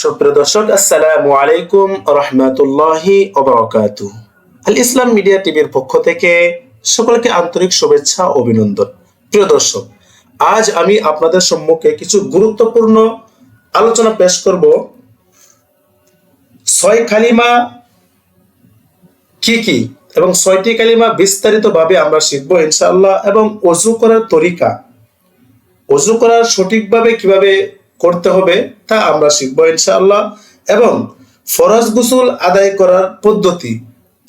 সুপ্রিয় দর্শক, আসসালামু আলাইকুম রহমতুল্লাহি ওবরাকাতু আল ইসলাম মিডিয়া টিভির পক্ষ থেকে সকলকে আন্তরিক শুভেচ্ছা অভিনন্দন। প্রিয় দর্শক, আজ আমি আপনাদের সম্মুখে কিছু গুরুত্বপূর্ণ আলোচনা পেশ করব। ছয় কালিমা কি কি এবং ছয়টি কালিমা বিস্তারিতভাবে আমরা শিখব ইনশাআল্লাহ এবং অজু করার তরিকা। অজু করার সঠিকভাবে কীভাবে করতে হবে, তা আমরা শিখব ইনশাআল্লাহ। এবং ফরজ গোসল আদায় করার পদ্ধতি,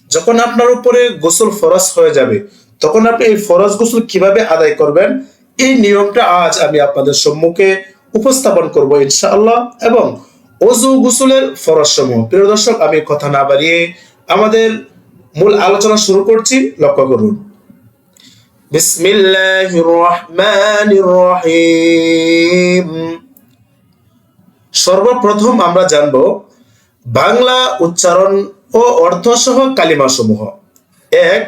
যখন আপনার উপরে গোসল ফরজ হয়ে যাবে, তখন আপনি এই ফরজ গোসল কীভাবে আদায় করবেন, এই নিয়মটা আজ আমি আপনাদের সম্মুখে উপস্থাপন করব ইনশাআল্লাহ। এবং অজু গোসলের ফরজ সমূহ। প্রিয় দর্শক, আমি কথা না বাড়িয়ে আমাদের মূল আলোচনা শুরু করছি, লক্ষ্য করুন। বিসমিল্লাহির রহমানির রহিম। সর্বপ্রথম আমরা জানব বাংলা উচ্চারণ ও অর্থ সহ কালিমা সমূহ এক,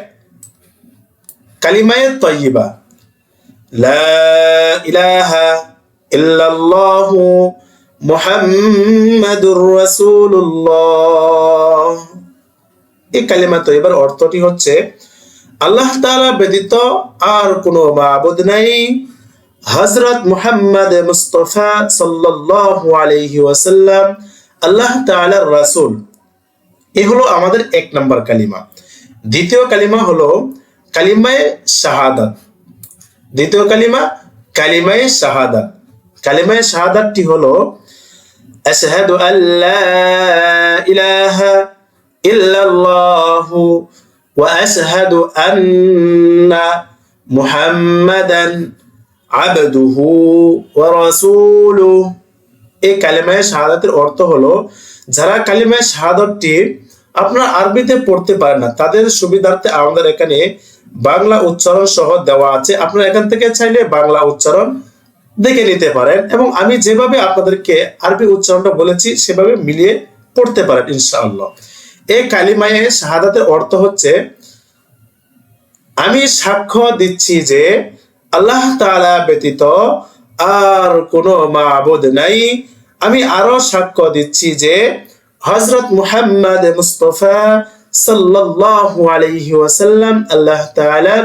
কালিমায়ে তয়্যিবা লা ইলাহা এই কালিমা অর্থটি হচ্ছে, আল্লাহ ব্যতীত আর কোনো মাবুদ নাই। হজরত মুহাম্মদ মুস্তফা সাল্লাল্লাহু আলাইহি ওয়াসাল্লাম, আল্লাহ তাআলার রাসূল। এ হলো আমাদের এক নম্বর কালিমা। দ্বিতীয় কালিমা হলো কালিমায়ে শাহাদাত। দ্বিতীয় কালিমা কালিমায়ে শাহাদাত। কালিমায়ে শাহাদাতটি হলো, আশহাদু আল্লা ইলাহা ইল্লাল্লাহু ওয়া আশহাদু আন্না মুহাম্মাদান আবদুহু ওয়া এই কালিমায়ে শাহাদাতের অর্থ হলো, যারা কালিমায়ে শাহাদাতটি আপনারা আরবিতে পড়তে পারেন না, তাদের সুবিধার্থে আমাদের এখানে বাংলা উচ্চারণ সহ দেওয়া আছে। আপনারা এখান থেকে চাইলে বাংলা উচ্চারণ দেখে নিতে পারেন এবং আমি যেভাবে আপনাদেরকে আরবি উচ্চারণটা বলেছি, সেভাবে মিলিয়ে পড়তে পারেন, ইনশাআল্লাহ। এই কালিমায়ে শাহাদাতের অর্থ হচ্ছে, আমি সাক্ষ্য দিচ্ছি যে আল্লাহ তালা ব্যতীত আর কোনো মাবুদ নাই। আমি আরও সাক্ষ্য দিচ্ছি যে হজরত মুহাম্মদ মুস্তফা সাল্লাল্লাহু আলাইহি ওয়াসাল্লাম আল্লাহ তাআলার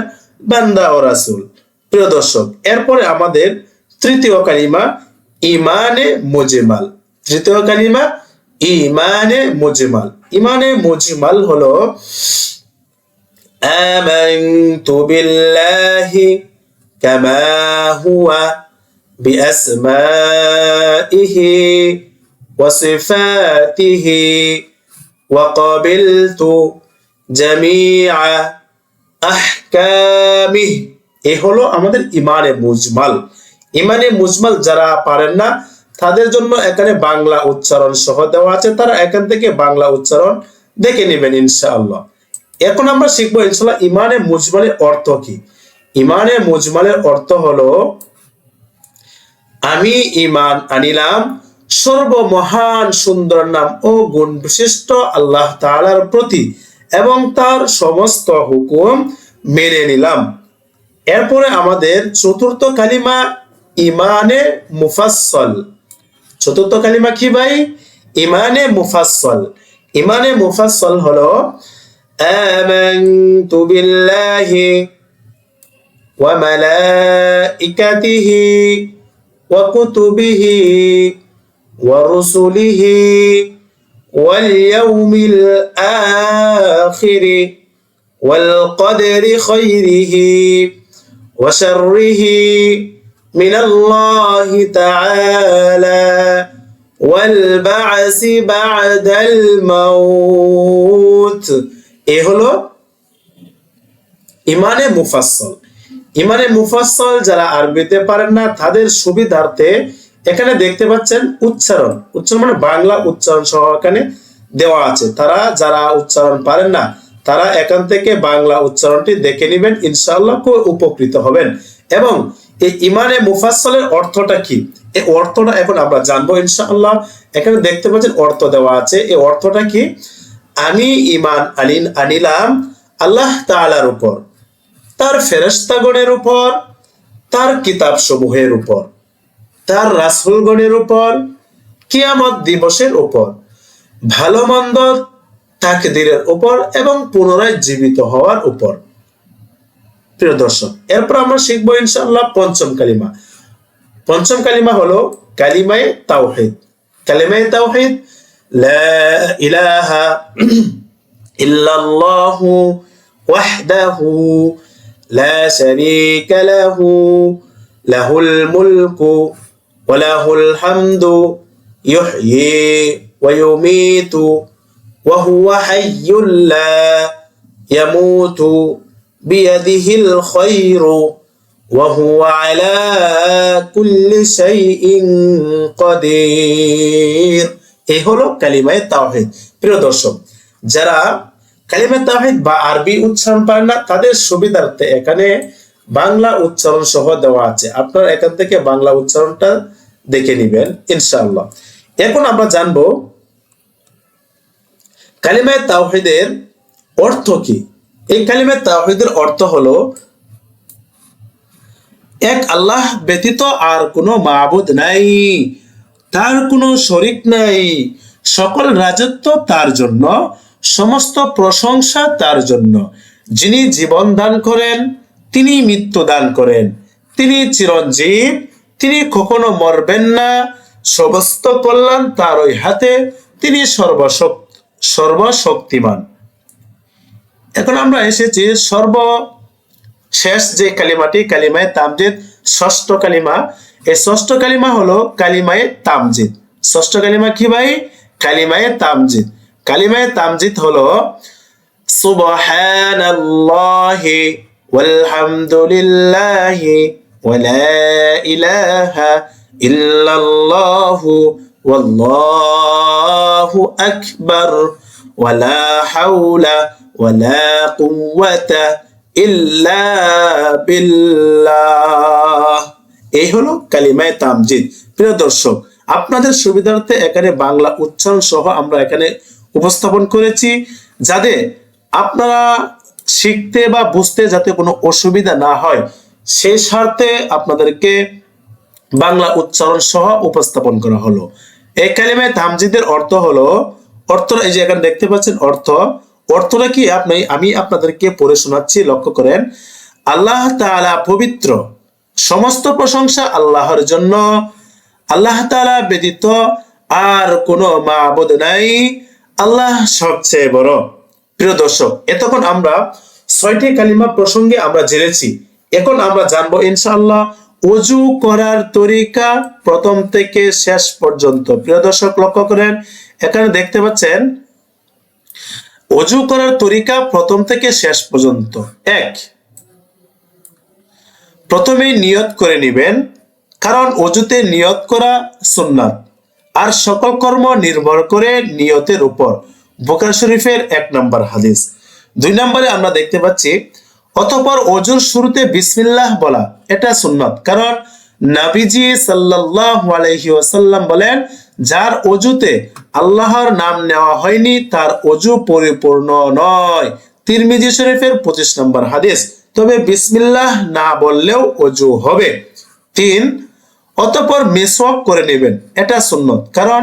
বান্দা ও রাসূল। প্রিয় দর্শক, এরপরে আমাদের তৃতীয় কালিমা ইমানে মুজমাল। তৃতীয় কালিমা ইমানে মুজমাল। ইমানে মুজমাল হলো, আমানতু বিল্লাহি كما هو بأسمائه وصفاته وقبلت جميع أحكامه এ হলো আমাদের ইমানে মুজমাল ইমানে মুজমাল যারা পারেন না তাদের জন্য এখানে বাংলা উচ্চারণ সহ দেওয়া আছে তারা এখান থেকে বাংলা উচ্চারণ দেখে নেবেন ইনশাআল্লাহ এখন আমরা শিখবো ইনশাল্লাহ ইমানে মুজমালের অর্থ কি ইমানে মুজমালের অর্থ হলো আমি ইমান আনিলাম সর্বমহান সুন্দর নাম ও গুণ বিশিষ্ট আল্লাহ তাআলার প্রতি এবং তার সমস্ত হুকুম মেনে নিলাম এরপরে আমাদের চতুর্থ কালিমা ইমানে মুফাসসল চতুর্থ কালিমা কি ভাই ইমানে মুফাসসল ইমানে মুফাসসল হলো آمنت بالله وملائكته وكتبه ورسله واليوم الآخر والقدر خيره وشره من الله تعالى والبعث بعد الموت এ হলো ইমানে মুফাসসল ইমানে মুফাসসল যারা আরবিতে পারেন না, তাদের সুবিধার্থে এখানে দেখতে পাচ্ছেন উচ্চারণ। উচ্চারণ মানে বাংলা উচ্চারণ সহ এখানে দেওয়া আছে। তারা যারা উচ্চারণ পারেন না, তারা এখান থেকে বাংলা উচ্চারণটি দেখে নেবেন, ইনশাআল্লাহ খুব উপকৃত হবেন। এবং এই ইমানে মুফাসসলের অর্থটা কি? এই অর্থটা এখন আমরা জানব ইনশাআল্লাহ। এখানে দেখতে পাচ্ছেন অর্থ দেওয়া আছে। এই অর্থটা কি? আমি ইমান আলিন আনিলাম, আল্লাহ তাআলার উপর। তার ফেরেশতাগণের উপর, তার কিতাব সমূহের উপর, তার রাসূলগণের উপর, কিয়ামত দিবসের উপর ভালো মন্দ তাকদিরের উপর এবং পুনরায় জীবিত হওয়ার উপর। প্রিয় দর্শক, এরপর আমরা শিখব ইনশাআল্লাহ পঞ্চম কালিমা। পঞ্চম কালিমা হলো কালিমায়ে তাওহিদ। কালিমায়ে তাওহিদ, লা ইলাহা ইল্লাল্লাহু ওয়াহদাহু লা শারীকা লাহু লাহুল মুলকু ওয়া লাহুল হামদু ইউহয়ি ওয়া ইউমীতু ওয়া হুয়া হাইয়্যুল লা ইয়ামুতু বিয়াদিহিল খায়রু وهو على كل شيء قدير এই হলো কালিমায়ে তাওহীদ প্রিয় দর্শক যারা কালিমায়ে তাওহীদ বা আরবি উচ্চারণ পারেন না, তাদের সুবিধার্থে এখানে বাংলা উচ্চারণ সহ দেওয়া আছে। আপনারা এখান থেকে বাংলা উচ্চারণটা দেখে নেবেন, ইনশাআল্লাহ। এখন আমরা জানব কালিমায়ে তাওহীদের অর্থ কি? এই কালিমায়ে তাওহীদের অর্থ হলো, এক আল্লাহ ব্যতীত আর কোনো মাবুদ নাই, তার কোনো শরিক নাই, সকল রাজত্ব তার জন্য সমস্ত প্রশংসা তার জন্য। যিনি জীবন দান করেন, তিনি মৃত্যু দান করেন। তিনি চিরঞ্জীব, তিনি কখনো মরবেন না। সমস্ত কল্যাণ তার ওই হাতে, তিনি সর্বশক্ত সর্বশক্তিমান। এখন আমরা এসেছি সর্ব শেষ যে কালিমাটি, কালিমায় তামজিদ, ষষ্ঠ কালিমা। এই ষষ্ঠ কালিমা হলো কালিমায় তামজিদ। ষষ্ঠ কালিমা কি ভাই? কালিমায় তামজিদ। কালিমায় তামজিদ হলো, সুবহানাল্লাহি ওয়ালহামদুলিল্লাহি ওয়ালা ইলাহা ইল্লাল্লাহু ওয়াল্লাহু আকবার ওয়ালা হাওলা ওয়ালা কুওয়াতা ইল্লা বিল্লাহ। এই হলো কালিমায় তামজিদ। প্রিয় দর্শক, আপনাদের সুবিধার্থে এখানে বাংলা উচ্চারণ সহ আমরা এখানে উপস্থাপন করেছি যাতে আপনারা শিখতে বা বুঝতে যাতে কোনো অসুবিধা না হয় সেই স্বার্থে আপনাদেরকে বাংলা উচ্চারণ সহ উপস্থাপন করা হলো। এই কালিমায় তামজিদের অর্থ হলো, অর্থ এই যে এখানে দেখতে পাচ্ছেন অর্থ, অর্থটা কি? আপনি, আমি আপনাদেরকে পড়ে শোনাচ্ছি, লক্ষ্য করেন। আল্লাহ তাআলা পবিত্র, সমস্ত প্রশংসা আল্লাহর জন্য। আল্লাহ তাআলা ব্যতীত আর কোনো মাবুদ নাই। আল্লাহ সবচেয়ে বড় প্রিয় দর্শক, এতক্ষণ আমরা ছয়টি কালিমা প্রসঙ্গে আমরা জেনেছি। এখন আমরা জানব ইনশাআল্লাহ অজু করার তরিকা প্রথম থেকে শেষ পর্যন্ত। প্রিয় দর্শক, লক্ষ্য করেন, এখানে দেখতে পাচ্ছেন, অজু করার তরিকা প্রথম থেকে শেষ পর্যন্ত। এক, প্রথমে নিয়ত করে নিবেন, কারণ অজুতে নিয়ত করা সুন্নাত। আর সকল কর্ম নির্ভর করে নিয়তের উপর। বোকার শরীফের এক নম্বর হাদিস। দুই নম্বরে আমরা দেখতে পাচ্ছি, অতপর অজুর শুরুতে বিসমিল্লাহ বলা, এটা সুন্নত। কারণ নাবিজি আলাইহি ওয়াসাল্লাম বলেন, যার অজুতে আল্লাহর নাম নেওয়া হয়নি, তার অজু পরিপূর্ণ নয়। তিরমিজি শরীফের পঁচিশ নম্বর হাদিস। তবে বিসমিল্লাহ না বললেও অজু হবে। তিন অতপর মেসওয়াক করে নেবেন। এটা সুন্নত। কারণ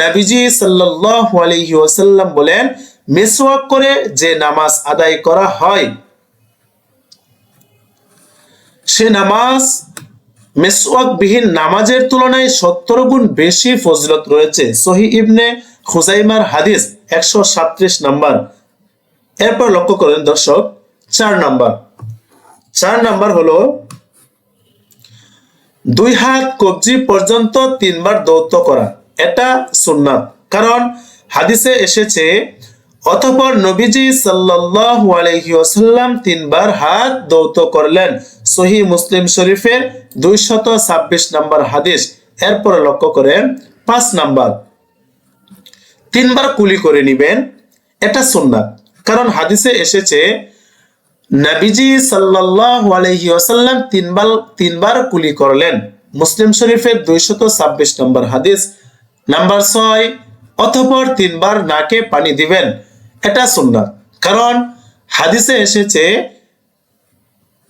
নাবিজি সাল্লাল্লাহু আলাইহি ওয়াসাল্লাম বলেন, মেসওয়াক করে যে নামাজ আদায় করা হয়, সে নামাজ মেসওয়াক বিহীন নামাজের তুলনায় সত্তর গুণ বেশি ফজিলত রয়েছে। সহি ইবনে খুজাইমার হাদিস একশো সাত্রিশ নাম্বার। এরপর লক্ষ্য করেন দর্শক, চার নাম্বার। চার নাম্বার হলো দুই হাত কবজি পর্যন্ত তিনবার দৌত করা। এটা সুন্নাত। কারণ হাদিসে এসেছে, অতপর নবীজি সাল্লাল্লাহু আলাইহি ওয়াসাল্লাম তিনবার হাত দৌত করলেন। সহি মুসলিম শরীফের দুইশত ছাব্বিশ নম্বর হাদিস। এরপরে লক্ষ্য করে পাঁচ নাম্বার। তিনবার কুলি করে নিবেন, এটা সুন্নাত। কারণ হাদিসে এসেছে নবীজি সাল্লাল্লাহু আলাইহি ওয়াসাল্লাম তিনবার তিনবার কুলি করলেন। মুসলিম শরীফের দুইশত ছাব্বিশ নম্বর হাদিস, নাম্বার ছয়, অতঃপর তিনবার নাকে পানি দিবেন। এটা সুন্নাত। কারণ হাদিসে এসেছে,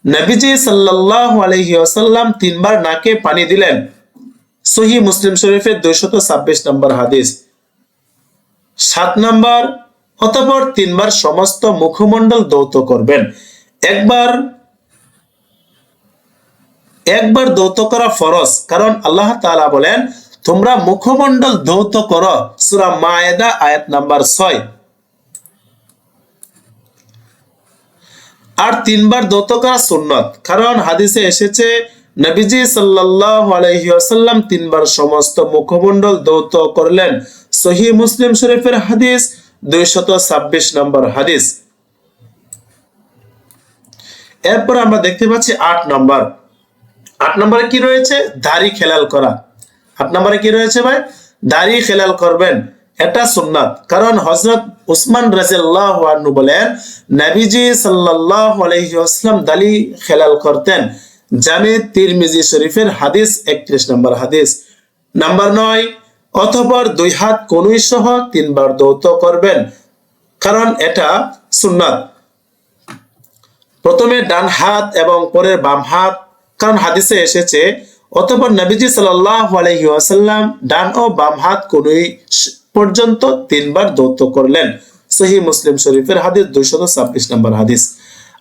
নবীজি সাল্লাল্লাহু আলাইহি ওয়াসাল্লাম তিনবার নাকে পানি দিলেন। সহি মুসলিম শরীফের দুইশত ছাব্বিশ নম্বর হাদিস। সাত নম্বর অতপর তিনবার সমস্ত মুখমণ্ডল দৌত করবেন। একবার একবার দৌত করা ফরজ, কারণ আল্লাহ তাআলা বলেন, তোমরা মুখমণ্ডল দৌত করো। সূরা মায়েদা, আয়াত নাম্বার ছয়। আর তিনবার দৌত করা সুন্নত, কারণ হাদিসে এসেছে, নবীজি সাল্লাল্লাহু আলাইহি ওয়াসাল্লাম তিনবার সমস্ত মুখমণ্ডল দৌত করলেন। সহি মুসলিম শরীফের হাদিস দুইশত ছাব্বিশ নম্বর হাদিস। এরপর আমরা দেখতে পাচ্ছি আট নম্বর। আট নম্বরে কি রয়েছে? দাড়ি খেলাল করা। আট নম্বরে কি রয়েছে ভাই? দাড়ি খেলাল করবেন। এটা সুন্নাত। কারণ হজরত উসমান রাজিয়াল্লাহ আনু বলেন, নাবিজি সাল্লাল্লাহু আলাইহি ওয়াসাল্লাম দাড়ি খেলাল করতেন। জামে তিরমিজি শরীফের হাদিস 31 নম্বর হাদিস। নাম্বার 9 অথবা দুই হাত কনুই সহ তিনবার দৌত করবেন, কারণ এটা সুন্নাত। প্রথমে ডান হাত এবং পরে বাম হাত, কারণ হাদিসে এসেছে, অতপর নবীজি সাল্লাম ডান ও বাম হাত কনুই পর্যন্ত তিনবার দৌত করলেন। সহি মুসলিম শরীফের হাদিস দুইশত ছাব্বিশ নম্বর হাদিস।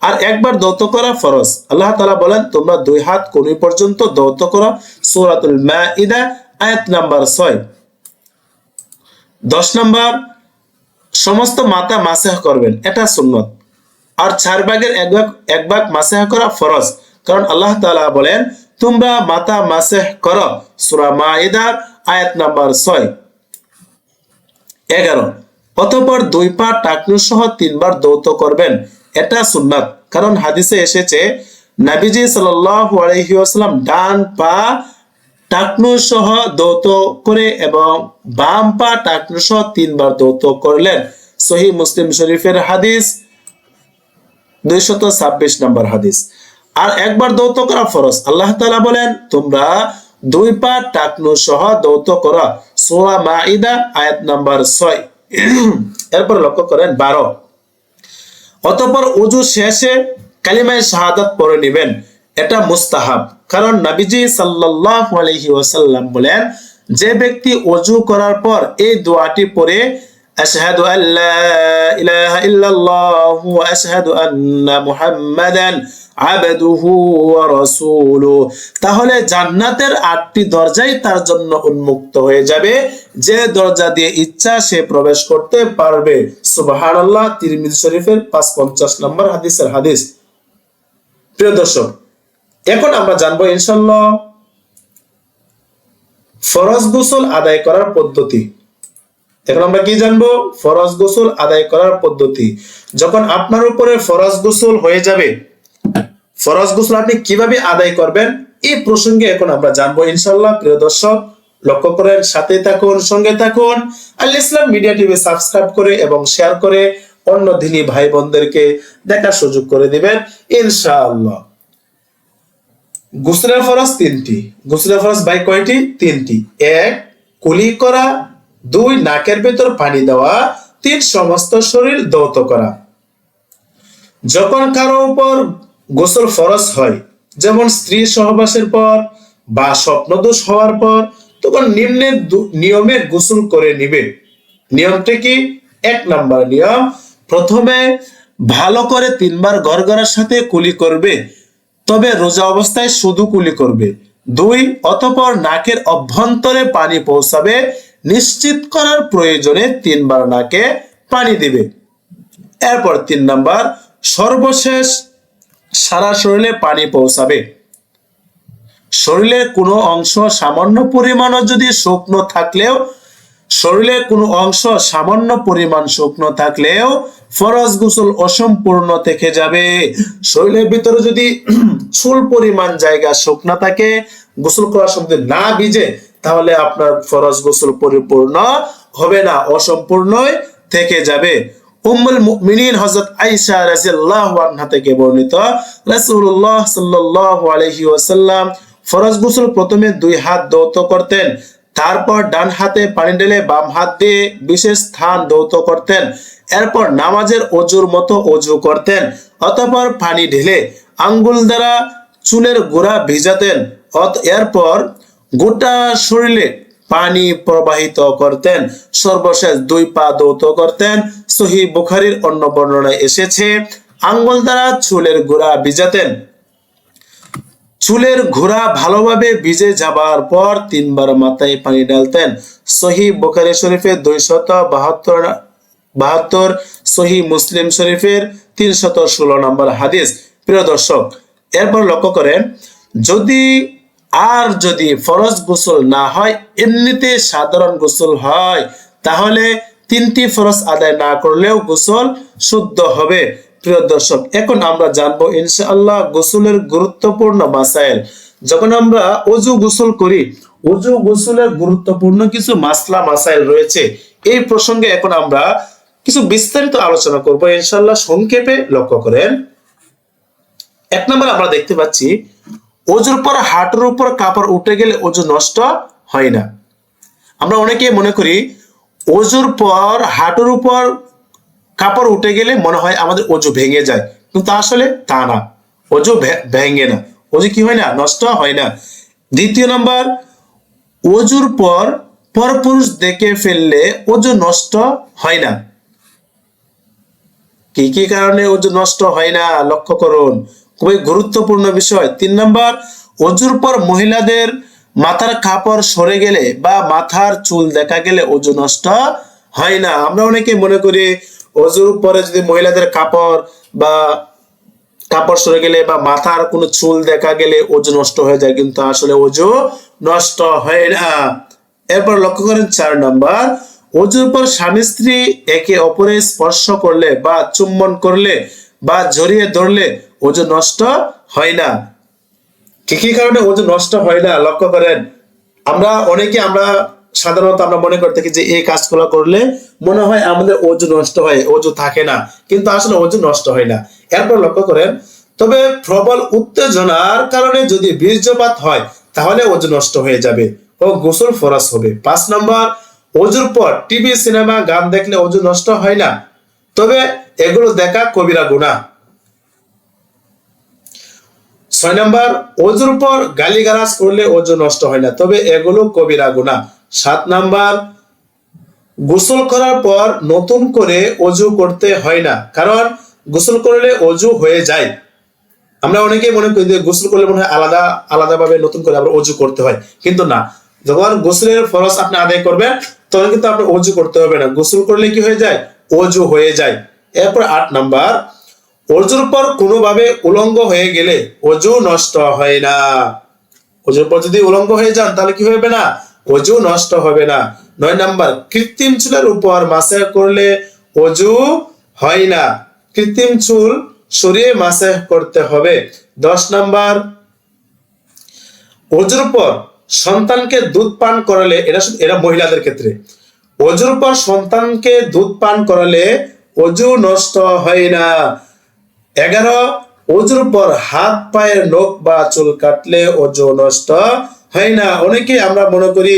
আর একবার দৌত করা ফরজ। আল্লাহ তালা বলেন, তোমরা দুই হাত কনুই পর্যন্ত দৌত করো। সৌরাতুল মা ইদা আয়াত নাম্বার ছয়। দশ নম্বর, সমস্ত মাথা মাসেহ করবেন। এটা সুন্নত। আর চার ভাগের এক ভাগ এক ভাগ মাসেহ করা ফরজ। কারণ আল্লাহ তাআলা বলেন, তোমরা মাথা মাসেহ করো। সূরা মাইদার আয়াত নাম্বার ছয়। এগারো, অতঃপর দুই পা টাকনু সহ তিনবার দৌত করবেন। এটা সুন্নাত। কারণ হাদিসে এসেছে, নাবিজি সাল্লাল্লাহু আলাইহি ওয়াসাল্লাম ডান পা টাকনু সহ দৌত করে এবং বাম পা টাকনু সহ তিনবার দৌত করলেন। সহি মুসলিম শরীফের হাদিস, দুইশত ছাব্বিশ নম্বর হাদিস। আর একবার দৌত করা ফরজ। আল্লাহ তাআলা বলেন, তোমরা দুই পা টাকনু সহ দৌত করা। সোয়া মাইদা আয়াত নাম্বার ছয়। এরপর লক্ষ্য করেন, বারো। অতঃপর উজু শেষে কালিমায় শাহাদাত পরে নেবেন। এটা মুস্তাহাব। কারণ নবীজি সাল্লাল্লাহু আলাইহি ওয়াসাল্লাম বলেন যে ব্যক্তি অজু করার পর এই দোয়াটি পড়ে أشهد أن لا إله إلا الله وأشهد أن محمدا আবেদুহু ওয়া রাসূলু তাহলে জান্নাতের আটটি দরজাই তার জন্য উন্মুক্ত হয়ে যাবে যে দরজা দিয়ে ইচ্ছা সে প্রবেশ করতে পারবে সুবহানাল্লাহ তিরমিজি শরীফের 550 নম্বর হাদিসের হাদিস প্রিয় দর্শক এখন আমরা জানব ইনশাআল্লাহ ফরজ গোসল আদায় করার পদ্ধতি। এখন আমরা কি জানব? ফরজ গোসল আদায় করার পদ্ধতি। যখন আপনার উপরে ফরজ গোসল হয়ে যাবে, ফরজ গোসল আপনি কীভাবে আদায় করবেন? এই প্রসঙ্গে এখন আমরা জানব ইনশাল্লাহ। প্রিয় দর্শক, লক্ষ্য করেন সাথে থাকুন, সঙ্গে থাকুন। Al Islam media TV subscribe করে এবং শেয়ার করে অন্য দিনী ভাই বোনদেরকে দেখার সুযোগ করে দিবেন ইনশাআল্লাহ গুসলের ফরজ তিনটি। গুসলের ফরজ বাই কয়টি? তিনটি। এক, কুলি করা। দুই, নাকের ভেতর পানি দেওয়া। তিন, সমস্ত শরীর দৌত করা। যখন কারও উপর গোসল ফরজ হয়, যেমন স্ত্রী সহবাসের পর বা স্বপ্নদোষ হওয়ার পর, তখন নিম্নের নিয়মে গোসল করে নিবে। নিয়মটা কি? এক নাম্বার নিয়ম। প্রথমে ভালো করে তিনবার গড়গড়ার সাথে কুলি করবে। তবে রোজা অবস্থায় শুধু কুলি করবে। দুই, অতপর নাকের অভ্যন্তরে পানি পৌঁছাবে। নিশ্চিত করার প্রয়োজনে তিনবার নাকে পানি দিবে। এরপর তিন নাম্বার, সর্বশেষ সারা শরীরে পানি পৌঁছাবে। শরীরের কোনো অংশ সামান্য পরিমাণও যদি শুকনো থাকলেও শরীরের কোনো অংশ সামান্য পরিমাণ শুকনো থাকলেও ফরজ গোসল অসম্পূর্ণ থেকে যাবে। শরীরের ভিতরে যদি চুল পরিমাণ জায়গা শুকনা থাকে, গোসল করার সময় না ভিজে, তাহলে আপনার ফরজ গোসল পরিপূর্ণ হবে না, অসম্পূর্ণই থেকে যাবে। উম্মুল মুমিনিন হযরত আয়েশা রাদিয়াল্লাহু আনহা থেকে বর্ণিত রাসূলুল্লাহ সাল্লাল্লাহু আলাইহি ওয়াসাল্লাম ফরজ গোসল প্রথমে দুই হাত দৌত করতেন তারপর ডান হাতে পানি ঢেলে বাম হাত দিয়ে বিশেষ স্থান দৌত করতেন। এরপর নামাজের অজুর মতো অজু করতেন। অতপর পানি ঢেলে আঙ্গুল দ্বারা চুলের গোড়া ভিজাতেন। এরপর গোটা শরীরে পানি প্রবাহিত করতেন। সর্বশেষ দুই পা দৌত করতেন। সহি বুখারির অন্য বর্ণনায় এসেছে, আঙ্গুল দ্বারা চুলের গোড়া ভিজাতেন। চুলের ঘোড়া ভালোভাবে ভিজে যাবার পর তিনবার মাথায় পানি ডালতেন সহি বুখারি শরীফের দুইশত বাহাত্তর বাহাত্তর, সহি মুসলিম শরীফের তিনশত ষোলো নম্বর হাদিস। প্রিয় দর্শক, এরপর লক্ষ্য করেন, যদি আর যদি ফরজ গোসল না হয়, এমনিতে সাধারণ গোসল হয়, তাহলে তিনটি ফরজ আদায় না করলেও গোসল শুদ্ধ হবে। প্রিয় দর্শক, এখন আমরা জানব ইনশাআল্লাহ গোসলের গুরুত্বপূর্ণ মাসাইল। যখন আমরা অজু গোসল করি, অজু গোসলের গুরুত্বপূর্ণ কিছু মাসলা মাসাইল রয়েছে। এই প্রসঙ্গে এখন আমরা কিছু বিস্তারিত আলোচনা করব। ইনশাআল্লাহ সংক্ষেপে লক্ষ্য করেন। এক নম্বর আমরা দেখতে পাচ্ছি, অজুর পর হাঁটুর উপর কাপড় উঠে গেলে অজু নষ্ট হয় না। আমরা অনেকে মনে করি, অজুর পর হাঁটুর উপর কাপড় উঠে গেলে মনে হয় আমাদের অজু ভেঙে যায়। কিন্তু আসলে তা না। অজু ভেঙে না। অজু কি হয় না? নষ্ট হয় না। দ্বিতীয় নম্বর, অজুর পর পরপুরুষ দেখে ফেললে অজু নষ্ট হয় না। কি কি কারণে অজু নষ্ট হয় না? লক্ষ্য করুন। খুবই গুরুত্বপূর্ণ বিষয়। তিন নম্বর, অজুর পর মহিলাদের মাথার কাপড় সরে গেলে বা মাথার চুল দেখা গেলে অজু নষ্ট হয় না। আমরা অনেকে মনে করি অজুর পরে যদি মহিলাদের কাপড় বা কাপড় সরে গেলে বা মাথার কোনো চুল দেখা গেলে অজু নষ্ট হয়ে যায়, কিন্তু আসলে অজু নষ্ট হয় না। এরপর লক্ষ্য করেন চার নম্বর, অজুর পর স্বামী স্ত্রী একে অপরে স্পর্শ করলে বা চুম্বন করলে বা জড়িয়ে ধরলে ওজন নষ্ট হয় না। কি কি কারণে ওজন নষ্ট হয় না? লক্ষ্য করেন, আমরা অনেকে আমরা সাধারণত আমরা মনে করে থাকি যে এই কাজগুলো করলে মনে হয় আমাদের ওজন নষ্ট হয়, ওজন থাকে না। কিন্তু আসলে ওজন নষ্ট হয় না। এরপর লক্ষ্য করেন, তবে প্রবল উত্তেজনার কারণে যদি বীর্যপাত হয়, তাহলে ওজন নষ্ট হয়ে যাবে ও গোসল ফরস হবে। পাঁচ নম্বর, ওজুর পর টিভি, সিনেমা, গান দেখলে ওজন নষ্ট হয় না। তবে এগুলো দেখা কবিরা গুণা ছয় নম্বর অজুর পর গালিগালাজ করলে ওজন নষ্ট হয় না। তবে এগুলো কবিরা গুণা সাত নাম্বার, গোসল করার পর নতুন করে অজু করতে হয় না। কারণ গোসল করলে অজু হয়ে যায়। আমরা অনেকে মনে করি যে গোসল করলে মনে হয় আলাদা আলাদা ভাবে নতুন করে আবার অজু করতে হয়। কিন্তু না, যখন গোসলের ফরজ আপনি আদায় করবেন, তখন কিন্তু আপনি অজু করতে হবে না। গোসল করলে কি হয়ে যায়? অজু হয়ে যায়। এরপর আট নাম্বার, অজুর পর কোনোভাবে উলঙ্গ হয়ে গেলে অজু নষ্ট হয় না। অজুর পর যদি উলঙ্গ হয়ে যান, তাহলে কি হবে না? অজু নষ্ট হবে না। নয় নাম্বার, কৃত্রিম চুলের উপর মাসে করলে অজু হয় না। কৃত্রিম চুল সরিয়ে মাসে করতে হবে। দশ নাম্বার, অজুর পর সন্তানকে দুধ পান করালে, এটা এরা মহিলাদের ক্ষেত্রে, অজুর পর সন্তানকে দুধ পান করালে অজু নষ্ট হয় না। এগারো, অজুর পর হাত, পায়ের নখ বা চুল কাটলে অজু নষ্ট হয় না? অনেকে আমরা মনে করি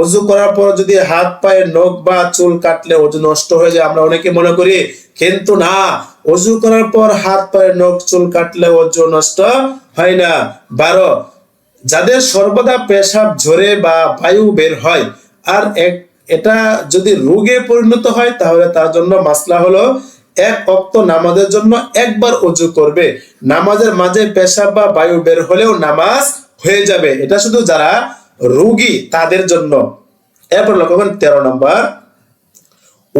অজু করার পর যদি হাত পায়ের নখ বা চুল কাটলে অজু নষ্ট হয়ে যায়। আমরা অনেকে মনে করি, কিন্তু না, অজু করার পর হাত পায়ের নখ, চুল কাটলে অজু নষ্ট হয় না। বারো, যাদের সর্বদা পেশাব ঝরে বা বায়ু বের হয়, আর এক, এটা যদি রোগে পরিণত হয়, তাহলে তার জন্য মাসলা হলো এক অক্ত নামাজের জন্য একবার অজু করবে। নামাজের মাঝে পেশাব বা বায়ু বের হলেও নামাজ হয়ে যাবে। এটা শুধু যারা রোগী, তাদের জন্য। এরপর লক্ষ্য করেন তেরো নম্বর।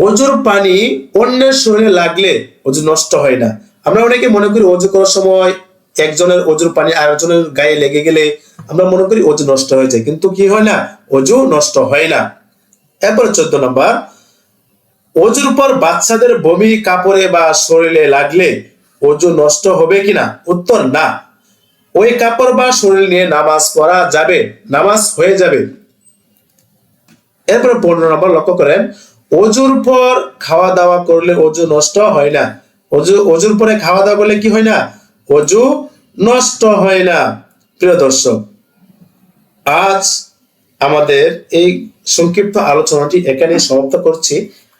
অজুর পানি অন্যের শরীরে লাগলে অজু নষ্ট হয় না। আমরা অনেকে মনে করি অজু করার সময় একজনের অজুর পানি আরেকজনের গায়ে লেগে গেলে আমরা মনে করি অজু নষ্ট হয়ে যায়। কিন্তু কি হয় না? অজু নষ্ট হয় না। এরপর চোদ্দ নম্বর। অজুর পর বাচ্চাদের বমি, কাপড়ে বা শরীরে লাগলে অজু নষ্ট হবে কিনা? উত্তর না। ওই কাপড় বা শরীর নিয়ে নামাজ পড়া যাবে, নামাজ হয়ে যাবে। এরপর পনেরো নম্বর লক্ষ্য করেন, অজুর পর খাওয়া দাওয়া করলে অজু নষ্ট হয় না। অজু, অজুর পরে খাওয়া দাওয়া করলে কি হয় না? অজু নষ্ট হয় না। প্রিয় দর্শক, আজ আমাদের এই সংক্ষিপ্ত আলোচনাটি এখানে সমাপ্ত করছি।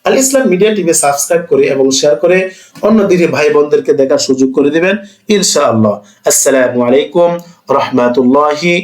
Al Islam media TV subscribe করে এবং শেয়ার করে অন্য দিকে ভাই বোনদেরকে দেখার সুযোগ করে দিবেন, ইনশাআল্লাহ। আসসালামু আলাইকুম রহমাতুল্লাহি